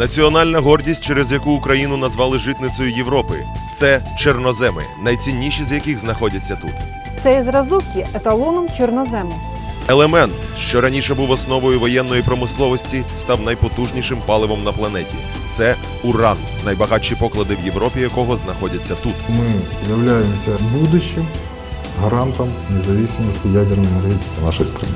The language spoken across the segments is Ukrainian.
Національна гордість, через яку Україну назвали житницею Європи, це чорноземи, найцінніші з яких знаходяться тут. Цей зразок є еталоном чорнозему. Елемент, що раніше був основою воєнної промисловості, став найпотужнішим паливом на планеті. Це уран, найбагатші поклади в Європі, якого знаходяться тут. Мы являемся будущим гарантом независимости ядерной энергетики нашей страны.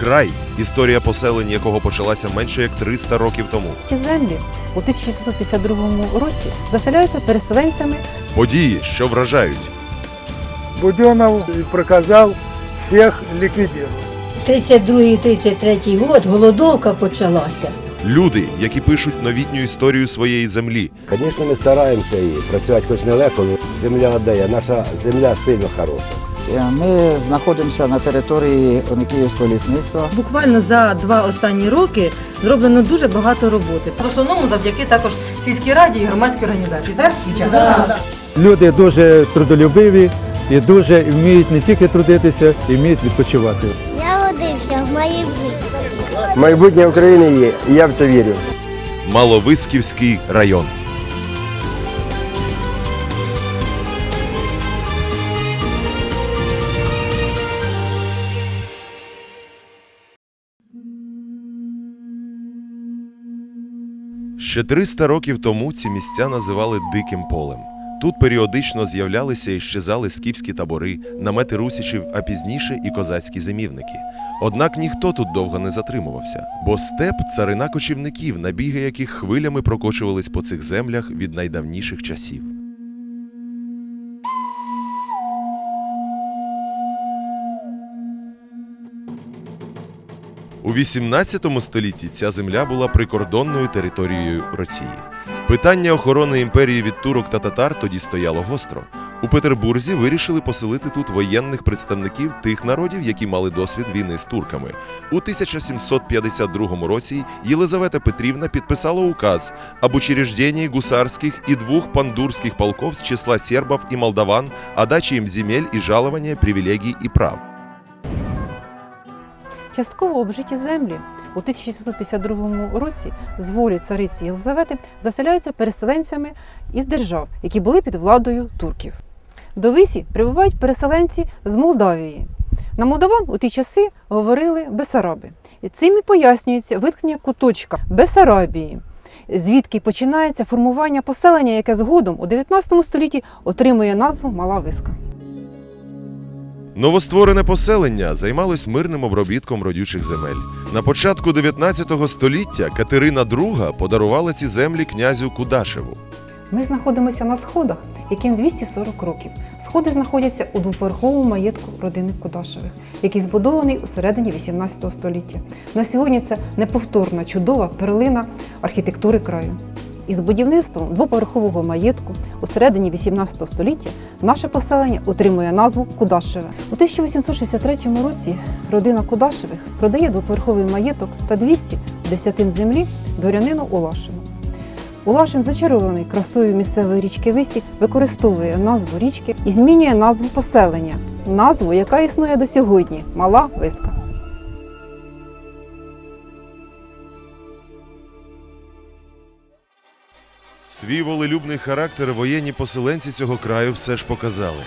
Край, історія поселень якого почалася менше як 300 років тому. Ті землі у 1752 році заселяються переселенцями Події, що вражають. Буденов приказал всех ликвидировать. 32-33 год голодовка почалася. Люди, які пишуть новітню історію своєї землі, Звісно, ми стараємося і працювати хоч нелегко, але земля дає. Наша земля сильно хороша. Е, Ми знаходимося на території Оникіївського лісництва. Буквально за два останні роки зроблено дуже багато роботи. В основному завдяки також сільській раді і громадській організації, так, дівчата? Люди дуже трудолюбиві і дуже вміють не тільки трудитися, і вміють відпочивати. Я родився в майбутнє. Майбутнє України є, і я в це вірю. Маловисківський район. Ще 300 років тому ці місця називали Диким полем. Тут періодично з'являлися і щезали скіфські табори, намети русичів, а пізніше і козацькі зимівники. Однак ніхто тут довго не затримувався, бо степ царина кочівників, набіги яких хвилями прокочувались по цих землях від найдавніших часів. У 18 столітті ця земля була прикордонною територією Росії. Питання охорони імперії від турок та татар тоді стояло гостро. У Петербурзі вирішили поселити тут воєнних представників тих народів, які мали досвід війни з турками. У 1752 році Єлизавета Петрівна підписала указ об учреждении гусарских и двух пандурских полков с числа сербов и молдаван, о даче им земель и жалования, привилегий и прав. Частково обжиті землі у 1752 році з волі цариці Єлизавети заселяються переселенцями із держав, які були під владою турків. До Висі прибувають переселенці з Молдавії. На молдаван у ті часи говорили Бесараби. І цим і пояснюється виткнення куточка Бесарабії, звідки починається формування поселення, яке згодом у 19 столітті отримує назву Мала Виска. Новостворене поселення займалось мирним обробітком родючих земель. На початку 19 століття Катерина II подарувала ці землі князю Кудашеву. Ми знаходимося на сходах, яким 240 років. Сходи знаходяться у двоповерховому маєтку родини Кудашевих, який збудований у середині 18 століття. На сьогодні це неповторна, чудова перлина архітектури краю. Із будівництвом двоповерхового маєтку у середині 18 століття наше поселення отримує назву Кудашеве. У 1863 році родина Кудашевих продає двоповерховий маєток та 200 десятин землі дворянину Улашину. Улашин, зачарований красою місцевої річки Висі, використовує назву річки і змінює назву поселення, назву, яка існує до сьогодні Мала Виска. Свій волелюбний характер воєнні поселенці цього краю все ж показали.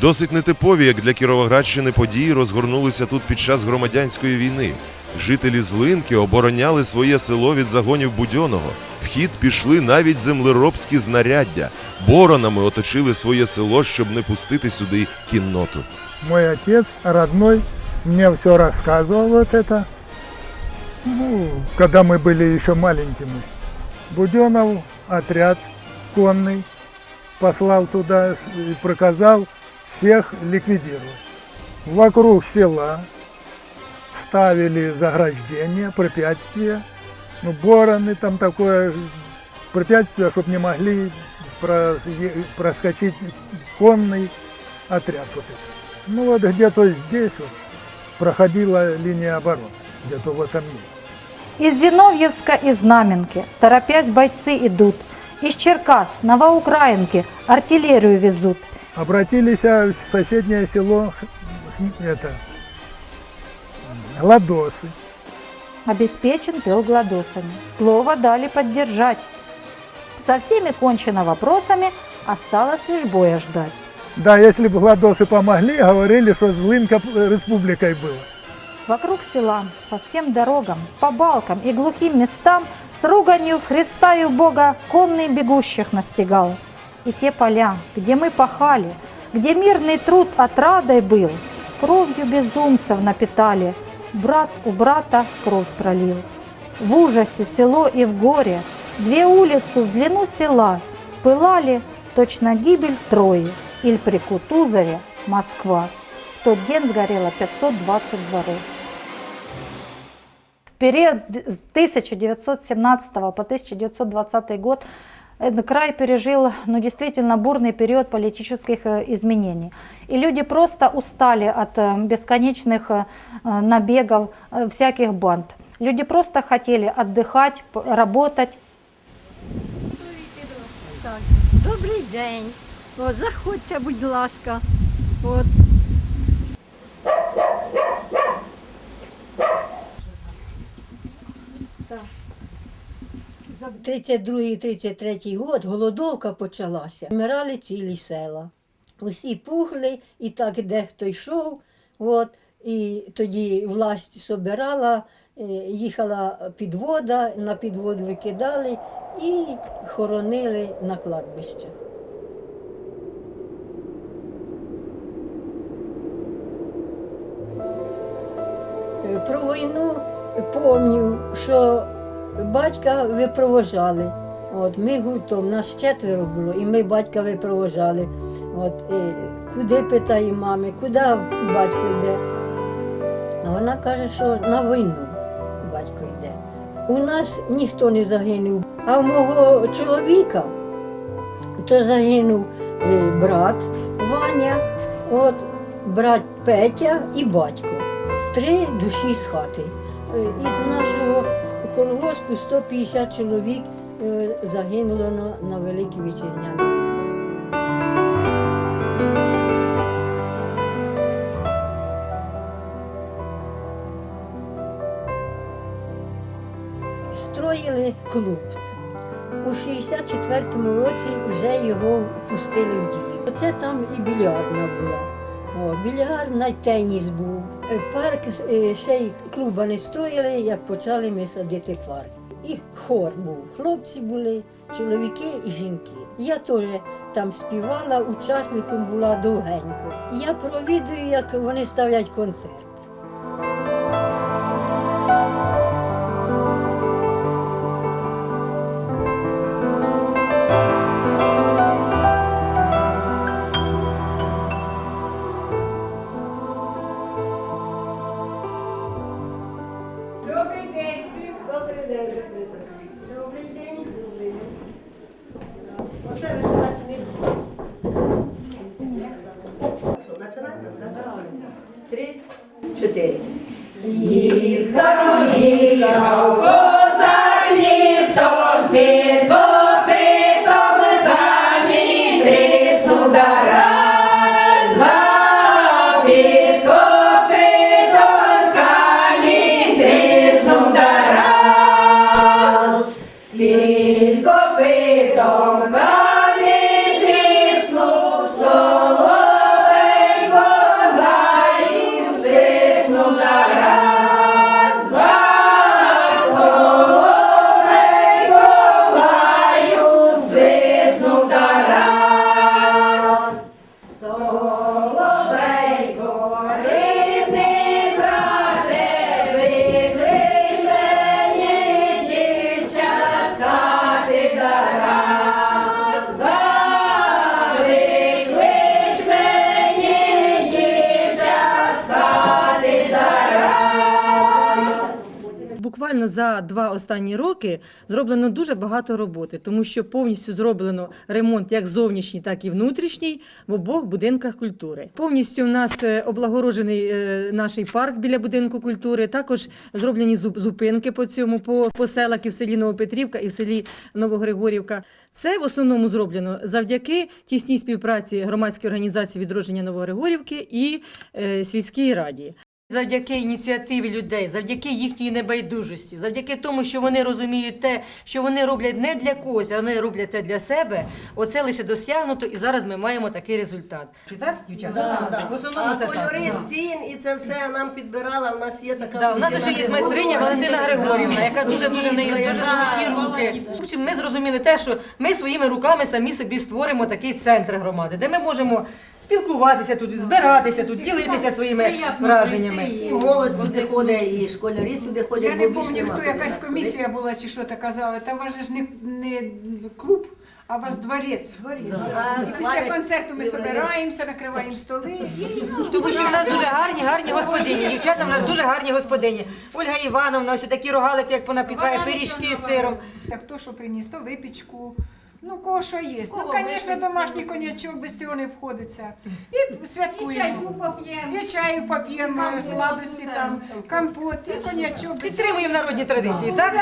Досить нетипові, як для Кіровоградщини, події розгорнулися тут під час громадянської війни. Жителі Злинки обороняли своє село від загонів Будьоного. В хід пішли навіть землеробські знаряддя. Боронами оточили своє село, щоб не пустити сюди кінноту. Мой отец родной мне все рассказывал вот это. Ну, когда мы были еще маленькими. Буденов отряд конный послал туда и приказал всех ликвидировать. Вокруг села ставили заграждения, препятствия. Ну, бороны там такое препятствие, чтобы не могли проскочить конный отряд вот. Ну вот где-то здесь вот проходила линия обороны, где-то в этом месте. Из Зиновьевска и Знаменки, торопясь бойцы идут. Из Черкас, Новоукраинки, артиллерию везут. Обратились а, в соседнее село, это, Ладосы. обеспечен пел гладосами. Слово дали поддержать. Со всеми кончено вопросами, осталось лишь боя ждать. Да, если бы гладосы помогли, говорили, что Злынка э, республикой была. Вокруг села, по всем дорогам, по балкам и глухим местам с руганью Христа и в Бога конный бегущих настигал. И те поля, где мы пахали, где мирный труд отрадой был, кровью безумцев напитали, брат у брата кровь пролил. В ужасе село и в горе, две улицы в длину села пылали точно гибель Трои, или при Кутузове Москва. В тот день сгорело 520 дворов. Период с 1917 по 1920 год этот край пережил ну, действительно бурный период политических э, изменений. И люди просто устали от э, бесконечных э, набегов э, всяких банд. Люди просто хотели отдыхать, работать, Добрий день. От, заходьте, будь ласка. От. 32-33 год голодовка почалася. Вмирали цілі села. Усі пухли, і так дехто йшов. От, і тоді власть собирала, е, їхала підвода, на підвод викидали і хоронили на кладбищах. Е, Про війну пам'ятаю, що батька випровожали. От, ми гуртом, нас четверо було, і ми батька випровожали. От, е, куди питає мами, куди батько йде? А вона каже, що на війну батько йде. У нас ніхто не загинув, а у мого чоловіка то загинув е, брат Ваня, от, брат Петя і батько. Три душі з хати. Е, Із нашого колгоспу 150 чоловік е, загинуло на, на Великій Вітчизняній. Строїли клуб. У 64-му році вже його пустили в дію. Оце там і більярдна була. О, більярдна, теніс був. Е, Парк е, ще й клуба не строїли, як почали ми садити парк. І хор був. Хлопці були, чоловіки і жінки. Я теж там співала, учасником була довгенько. Я провідую, як вони ставлять концерт. Останні роки зроблено дуже багато роботи, тому що повністю зроблено ремонт як зовнішній, так і внутрішній в обох будинках культури. Повністю в нас е, облагороджений е, наш парк біля будинку культури. Також зроблені зупинки по цьому по, по селах і в селі Новопетрівка, і в селі Новогригорівка. Це в основному зроблено завдяки тісній співпраці громадської організації відродження Новогригорівки і е, сільській раді. Завдяки ініціативі людей, завдяки їхньої небайдужості, завдяки тому, що вони розуміють те, що вони роблять не для когось, а вони роблять це для себе. Оце лише досягнуто, і зараз ми маємо такий результат. Чи так, дівчата? В основному А це так. кольори стін і це все нам підбирала. У нас є така Да, у нас ще є майстриня Валентина Григорівна, яка дуже дуже неї дуже золоті руки. Ми зрозуміли те, що ми своїми руками самі собі створимо такий центр громади, де ми можемо спілкуватися тут, збиратися тут, ділитися своїми враженнями. І молодь сюди ходить, і школярі сюди ходять, Я не більш пам'ятаю, нема хто куди якась комісія була чи що то казали. Та у вас же ж не, не клуб, а у вас дворець. І після концерту ми збираємося, накриваємо столи. Тому що в нас дуже гарні, гарні господині. Дівчата в нас дуже гарні господині. Ольга Івановна, ось такі рогалики, як понапікає, пиріжки з сиром. Та хто що приніс, то випічку. Ну, кого що є. Ну, звісно, домашній конячок без цього не входиться. І святкуємо. І чайку поп'ємо. І чаю поп'ємо, сладості там, компот, і конячок. Підтримуємо народні традиції, так?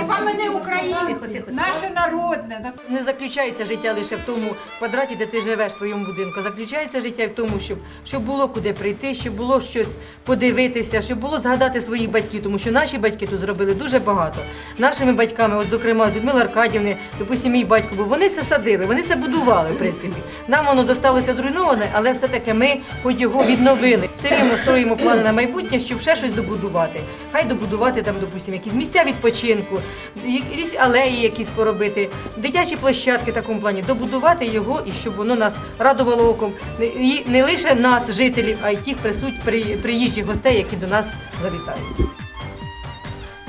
Хіба мене українці, наше народне. Не заключається життя лише в тому квадраті, де ти живеш в твоєму будинку. Заключається життя в тому, щоб, щоб було куди прийти, щоб було щось подивитися, щоб було згадати своїх батьків, тому що наші батьки тут зробили дуже багато. Нашими батьками, от зокрема, Людмила Аркадівни, допустимо, мій батько був, вони це садили, вони це будували, в принципі. Нам воно досталося зруйноване, але все-таки ми хоч його відновили. Все рівно строїмо плани на майбутнє, щоб ще щось добудувати. Хай добудувати там, допустимо, якісь місця відпочинку, якісь алеї якісь поробити, дитячі площадки в такому плані, добудувати його і щоб воно нас радувало оком. І не лише нас, жителів, а й тих присуть, при- приїжджих гостей, які до нас завітають.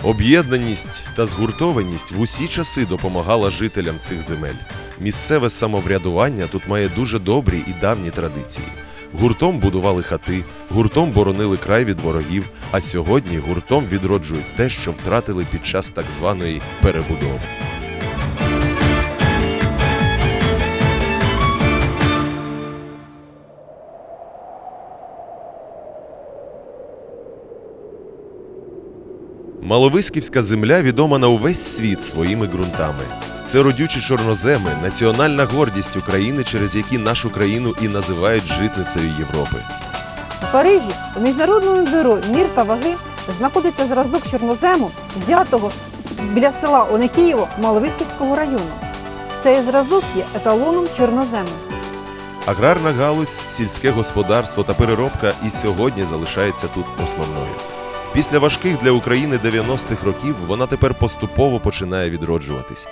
Об'єднаність та згуртованість в усі часи допомагала жителям цих земель. Місцеве самоврядування тут має дуже добрі і давні традиції. Гуртом будували хати, гуртом боронили край від ворогів, а сьогодні гуртом відроджують те, що втратили під час так званої перебудови. Маловиськівська земля відома на увесь світ своїми ґрунтами. Це родючі чорноземи, національна гордість України, через які нашу країну і називають житницею Європи. У Парижі у міжнародному бюро мір та ваги знаходиться зразок чорнозему, взятого біля села Оникієво Маловиськівського району. Цей зразок є еталоном чорнозему. Аграрна галузь, сільське господарство та переробка і сьогодні залишається тут основною. Після важких для України 90-х років вона тепер поступово починає відроджуватись.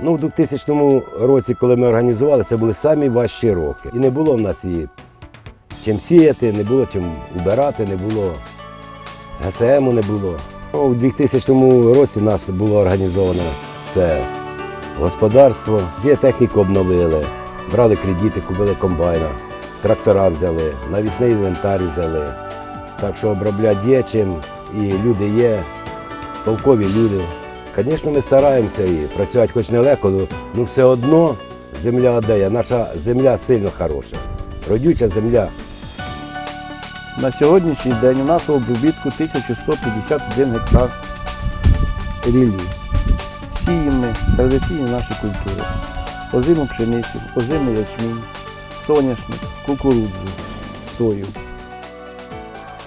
Ну, в 2000 році, коли ми організували, це були самі важчі роки. І не було в нас і чим сіяти, не було чим убирати, не було ГСМу не було. Ну, у 2000 році в нас було організовано це господарство. Зі техніку обновили, брали кредити, купили комбайна, трактора взяли, навісний інвентар взяли. Так що обробляти є і люди є, толкові люди. Звісно, ми стараємося і працювати хоч нелегко, але ну, все одно земля одає. Наша земля сильно хороша. Родюча земля. На сьогоднішній день у нас у обробітку 1151 гектар ріллі. Сіємо традиційні наші культури. Озиму пшеницю, озимий ячмінь, соняшник, кукурудзу, сою.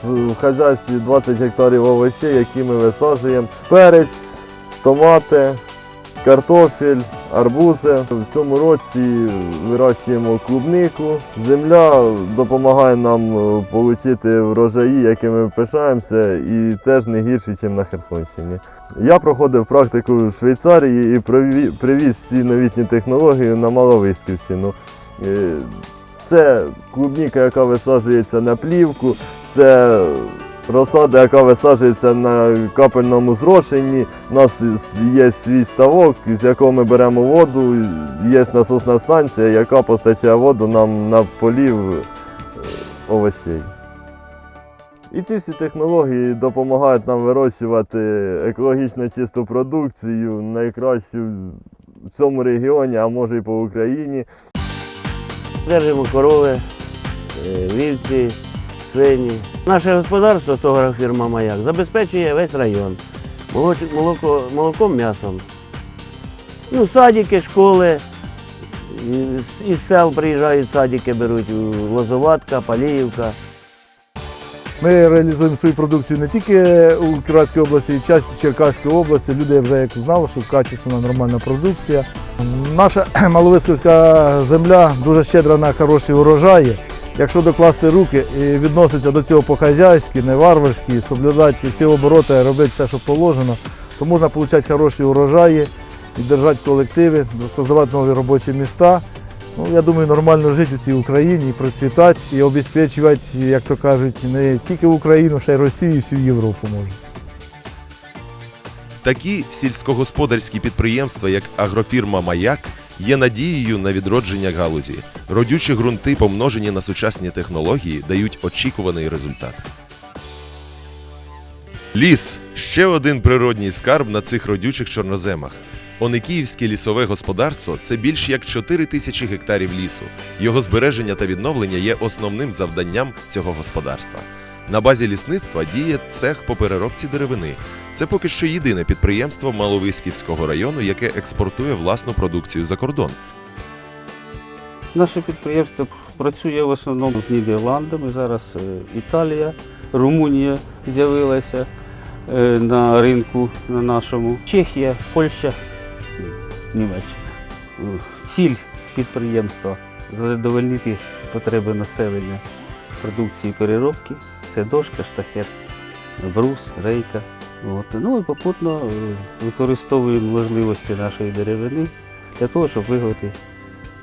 В хазяйстві 20 гектарів овочей, які ми висаджуємо. Перець, томати, картофель, арбузи. В цьому році вирощуємо клубнику. Земля допомагає нам е, отримати врожаї, якими пишаємося, і теж не гірші, ніж на Херсонщині. Я проходив практику в Швейцарії і привіз ці новітні технології на Маловиськівщину. Е, Це клубніка, яка висаджується на плівку, це розсада, яка висаджується на капельному зрошенні. У нас є свій ставок, з якого ми беремо воду. Є насосна станція, яка постачає воду нам на полів е, овочей. І ці всі технології допомагають нам вирощувати екологічно чисту продукцію, найкращу в цьому регіоні, а може і по Україні. Держимо корови, е, вівці, свині. Наше господарство, фірма Маяк, забезпечує весь район молоко, молоком, м'ясом. Ну, садики, школи. Із сел приїжджають садики, беруть Лозоватка, Паліївка. Ми реалізуємо свою продукцію не тільки у Кіровській області, і часті Черкаської області. Люди вже як знали, що качественна нормальна продукція. Наша Маловиськівська земля дуже щедра на хороші урожаї. Якщо докласти руки і відноситися до цього по-хазяйськи, не варварськи, соблюдати всі обороти, робити все, що положено, то можна отримати хороші урожаї, підтримати колективи, створювати нові робочі міста. Ну, я думаю, нормально жити у цій Україні, і процвітати, і обезпечувати, як то кажуть, не тільки Україну, ще й Росію, і всю Європу може. Такі сільськогосподарські підприємства, як агрофірма Маяк, є надією на відродження галузі. Родючі ґрунти, помножені на сучасні технології, дають очікуваний результат. Ліс ще один природній скарб на цих родючих чорноземах. Оникіївське лісове господарство це більш як 4 тисячі гектарів лісу. Його збереження та відновлення є основним завданням цього господарства. На базі лісництва діє цех по переробці деревини. Це поки що єдине підприємство Маловиськівського району, яке експортує власну продукцію за кордон. Наше підприємство працює в основному з Нідерландами. Зараз е, Італія, Румунія з'явилася е, на ринку на нашому. Чехія, Польща, Німеччина. Е, Ціль підприємства задовольнити потреби населення продукції переробки. Це дошка, штахет, брус, рейка. От. Ну і попутно е, використовуємо можливості нашої деревини для того, щоб виготовити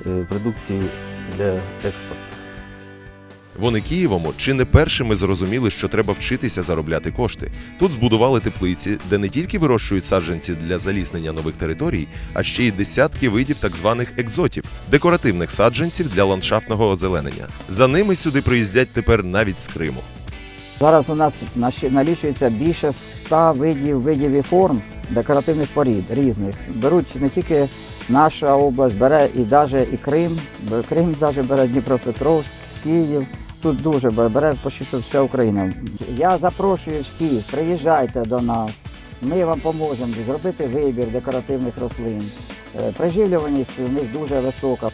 е, продукцію для експорту. Вони Києвому чи не першими зрозуміли, що треба вчитися заробляти кошти. Тут збудували теплиці, де не тільки вирощують саджанці для заліснення нових територій, а ще й десятки видів так званих екзотів декоративних саджанців для ландшафтного озеленення. За ними сюди приїздять тепер навіть з Криму. Зараз у нас налічується більше 100 видів, видів і форм декоративних порід різних. Беруть не тільки наша область, бере і навіть і Крим, Крим навіть бере Дніпропетровськ, Київ. Тут дуже бере, почти вся Україна. Я запрошую всіх, приїжджайте до нас. Ми вам поможемо зробити вибір декоративних рослин. Е, Приживлюваність у них дуже висока.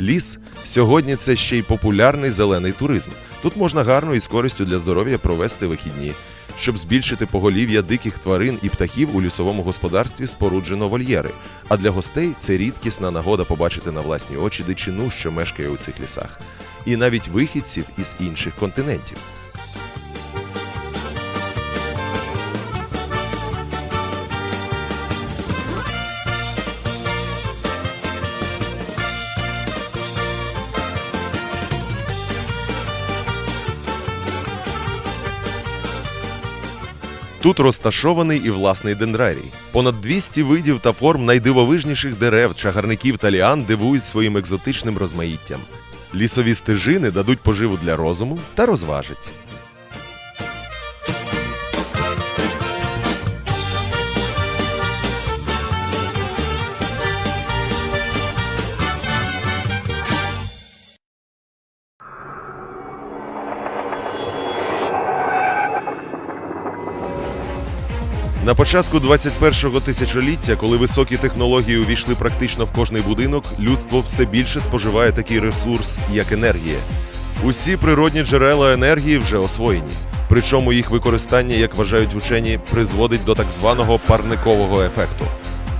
Ліс сьогодні це ще й популярний зелений туризм. Тут можна гарно і з користю для здоров'я провести вихідні. Щоб збільшити поголів'я диких тварин і птахів у лісовому господарстві споруджено вольєри. А для гостей це рідкісна нагода побачити на власні очі дичину, що мешкає у цих лісах, і навіть вихідців із інших континентів. Тут розташований і власний дендрарій. Понад 200 видів та форм найдивовижніших дерев, чагарників та ліан дивують своїм екзотичним розмаїттям. Лісові стежини дадуть поживу для розуму та розважать. На початку 21-го тисячоліття, коли високі технології увійшли практично в кожний будинок, людство все більше споживає такий ресурс, як енергія. Усі природні джерела енергії вже освоєні. Причому їх використання, як вважають вчені, призводить до так званого парникового ефекту.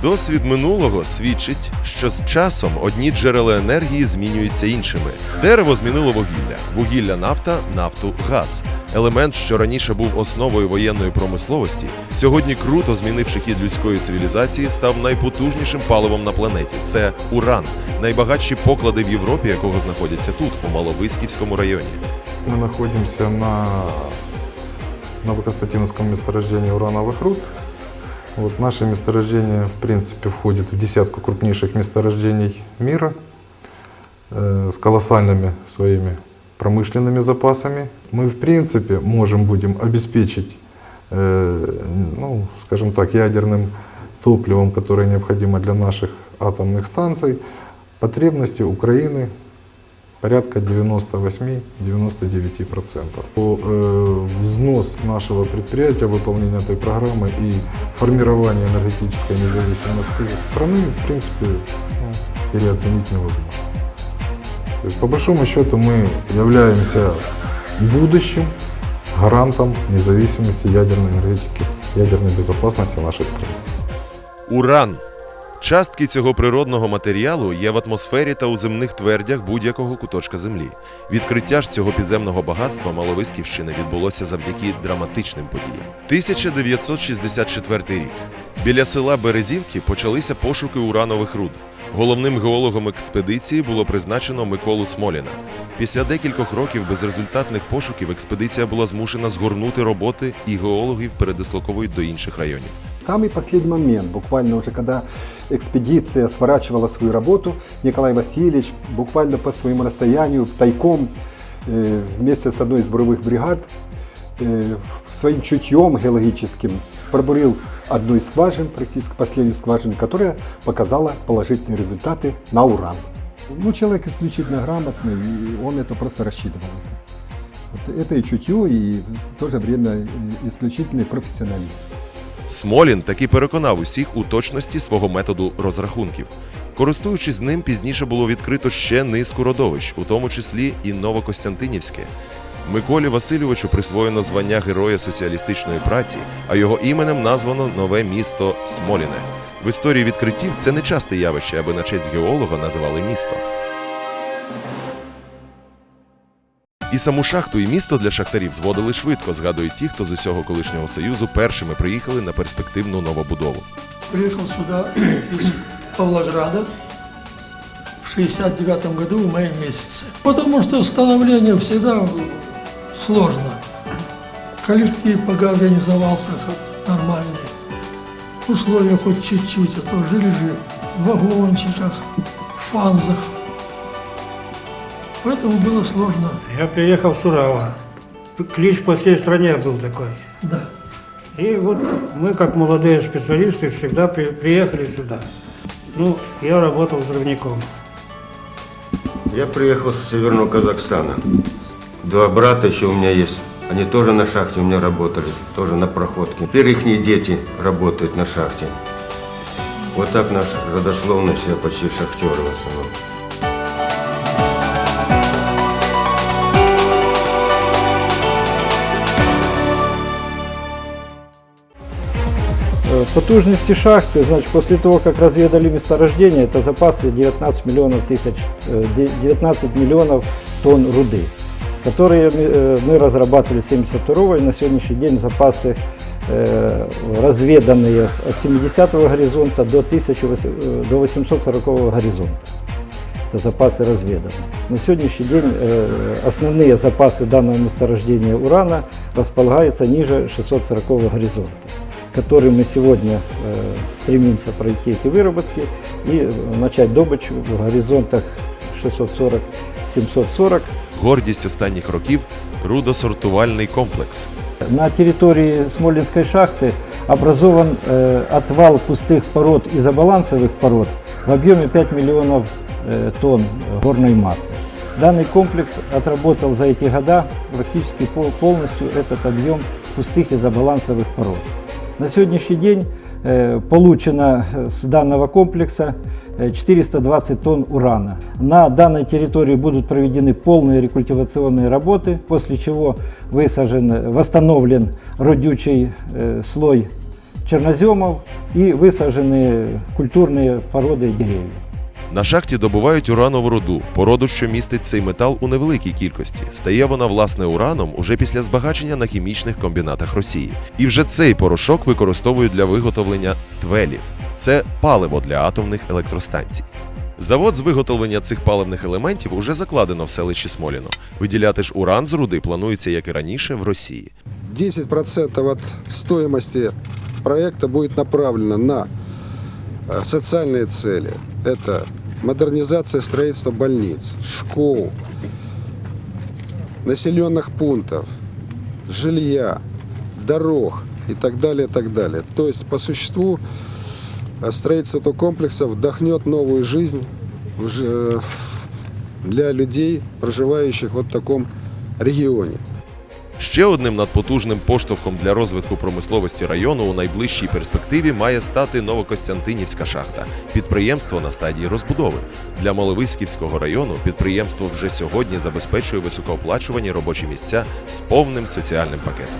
Досвід минулого свідчить, що з часом одні джерела енергії змінюються іншими. Дерево змінило вугілля, вугілля нафта, нафту газ. Елемент, що раніше був основою воєнної промисловості, сьогодні круто змінивши хід людської цивілізації, став найпотужнішим паливом на планеті. Це уран, найбагатші поклади в Європі, якого знаходяться тут, у Маловиськівському районі. Мы находимся на Новоконстантиновском месторождении урановых руд. Вот наше месторождение, в принципе, входит в десятку крупнейших месторождений мира э, с колоссальными своими промышленными запасами. Мы, в принципе, можем будем обеспечить, э, ну, скажем так, ядерным топливом, которое необходимо для наших атомных станций, потребности Украины порядка 98-99%. По, э, Взнос нашего предприятия, выполнение этой программы и формирование энергетической независимости страны, в принципе, ну, переоценить невозможно. То есть, по большому счету, мы являемся будущим гарантом независимости ядерной энергетики, ядерной безопасности нашей страны. Уран. Частки цього природного матеріалу є в атмосфері та у земних твердях будь-якого куточка землі. Відкриття ж цього підземного багатства Маловиськівщини відбулося завдяки драматичним подіям. 1964 рік. Біля села Березівки почалися пошуки уранових руд. Головним геологом експедиції було призначено Миколу Смоліна. Після декількох років безрезультатних пошуків експедиція була змушена згорнути роботи і геологів передислоковують до інших районів. Самый последний момент, буквально уже когда экспедиция сворачивала свою работу, Николай Васильевич буквально по своему настоянию, тайком, э, вместе с одной из буровых бригад, э, своим чутьем геологическим пробурил одну из скважин, практически последнюю скважину, которая показала положительные результаты на уран. Ну, человек исключительно грамотный, и он это просто рассчитывал. Это, это и чутье, и в то же время э, исключительный профессионализм. Смолін таки переконав усіх у точності свого методу розрахунків. Користуючись ним, пізніше було відкрито ще низку родовищ, у тому числі і Новокостянтинівське. Миколі Васильовичу присвоєно звання Героя соціалістичної праці, а його іменем названо нове місто Смоліне. В історії відкриттів це не часте явище, аби на честь геолога називали місто. І саму шахту і місто для шахтарів зводили швидко, згадують ті, хто з усього колишнього союзу першими приїхали на перспективну новобудову. Приехал сюда из Павлограда в 69 году в мае месяце. Потому что становление всегда сложно. Коллектив пока организовался как нормальный. Условия хоть чуть-чуть, а то жили же в вагончиках, в фанзах. Поэтому было сложно. Я приехал с Урала. Клич по всей стране был такой. Да. И вот мы, как молодые специалисты, всегда при- приехали сюда. Ну, я работал взрывником. Я приехал с Северного Казахстана. Два брата еще у меня есть. Они тоже на шахте у меня работали, тоже на проходке. Теперь их дети работают на шахте. Вот так наш родословно все почти шахтеры в основном. Потужности шахты, значит, после того, как разведали месторождение, это запасы 19 миллионов тысяч, э, де- 19 миллионов тонн руды, которые мы, э, мы разрабатывали с 72 и на сегодняшний день запасы э, разведанные от 70 горизонта до, 1800, э, до 840 горизонта. Это запасы разведаны. На сегодняшний день э, основные запасы данного месторождения урана располагаются ниже 640 горизонта который мы сегодня э, стремимся пройти эти выработки и э, начать добычу в горизонтах 640-740. Гордість останніх років рудосортувальний комплекс. На территории Смолинской шахты образован э, отвал пустых пород и забалансовых пород в объеме 5 миллионов э, тонн горной массы. Данный комплекс отработал за эти года практически пол- полностью этот объем пустых и забалансовых пород. На сегодняшний день э, получено э, с данного комплекса э, 420 тонн урана. На данной территории будут проведены полные рекультивационные работы, после чего высажен, э, восстановлен родючий э, слой черноземов и высажены культурные породы деревьев. На шахті добувають уранову руду, породу, що містить цей метал у невеликій кількості. Стає вона власне ураном уже після збагачення на хімічних комбінатах Росії. І вже цей порошок використовують для виготовлення твелів. Це паливо для атомних електростанцій. Завод з виготовлення цих паливних елементів уже закладено в селищі Смоліно. Виділяти ж уран з руди планується, як і раніше, в Росії. 10% от стоимости проекта будет направлено на э, социальные цели. Модернизация строительства больниц, школ, населенных пунктов, жилья, дорог и так далее, и так далее. То есть, по существу, э, строительство этого комплекса вдохнет новую жизнь ж- для людей, проживающих вот в таком регионе. Ще одним надпотужним поштовхом для розвитку промисловості району у найближчій перспективі має стати Новокостянтинівська шахта, підприємство на стадії розбудови. Для Моловиськівського району підприємство вже сьогодні забезпечує високооплачувані робочі місця з повним соціальним пакетом.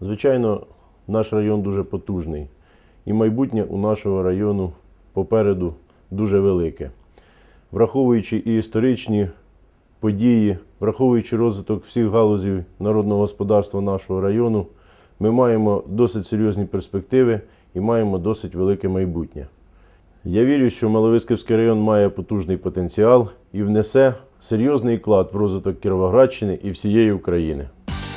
Звичайно, наш район дуже потужний, і майбутнє у нашого району попереду дуже велике. Враховуючи і історичні події, враховуючи розвиток всіх галузів народного господарства нашого району, ми маємо досить серйозні перспективи і маємо досить велике майбутнє. Я вірю, що Маловисківський район має потужний потенціал і внесе серйозний вклад в розвиток Кіровоградщини і всієї України.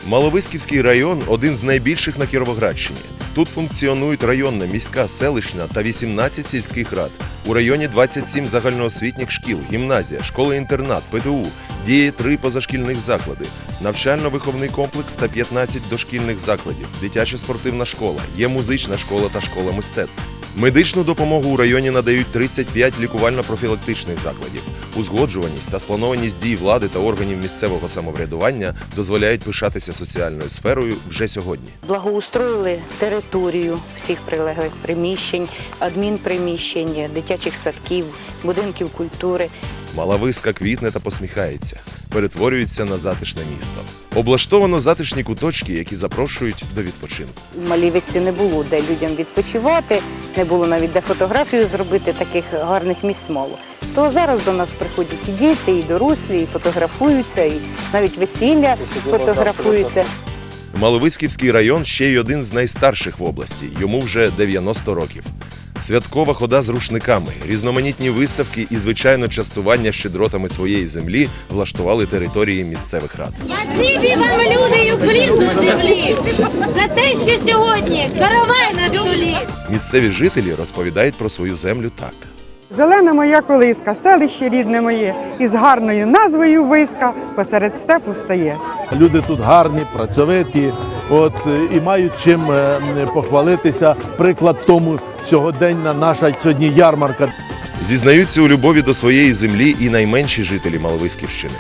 Маловиськівський район один з найбільших на Кіровоградщині. Тут функціонують районна, міська, селищна та 18 сільських рад. У районі 27 загальноосвітніх шкіл, гімназія, школа-інтернат, ПТУ, діє три позашкільних заклади, навчально-виховний комплекс та 15 дошкільних закладів, дитяча спортивна школа, є музична школа та школа мистецтв. Медичну допомогу у районі надають 35 лікувально-профілактичних закладів. Узгоджуваність та спланованість дій влади та органів місцевого самоврядування дозволяють пишатися соціальною сферою вже сьогодні. Благоустроїли територію всіх прилеглих приміщень, адмінприміщень, дитячих садків, будинків культури. Малависка квітне та посміхається, перетворюється на затишне місто. Облаштовано затишні куточки, які запрошують до відпочинку. В Малівесці не було де людям відпочивати, не було навіть де фотографію зробити, таких гарних місць мало. То зараз до нас приходять і діти, і дорослі, і фотографуються, і навіть весілля фотографуються. Маловицьківський район ще й один з найстарших в області. Йому вже 90 років. Святкова хода з рушниками, різноманітні виставки і, звичайно, частування щедротами своєї землі влаштували території місцевих рад. Спасибі вам, люди, і землі, за те, що сьогодні каравай на столі. Місцеві жителі розповідають про свою землю так. Зелена моя колиска, селище рідне моє, із гарною назвою Виска посеред степу стає. Люди тут гарні, працьовиті, от е, і мають чим е, похвалитися. Приклад тому сьогоденна наша сьогодні ярмарка. Зізнаються у любові до своєї землі і найменші жителі Маловиськівщини.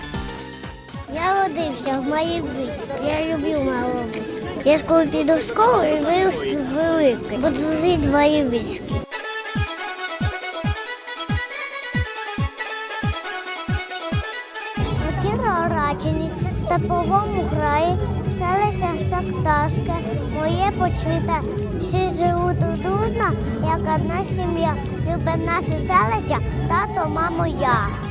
Я родився в Маловиську. Я люблю Маловиську. Я скоро піду в школу і виросту великий. Буду жити в Маловиську. Степовому краї, селище Сакташке, моє почвіте. Всі живуть дружно, як одна сім'я. Любим наше селище, тато, мамо, я.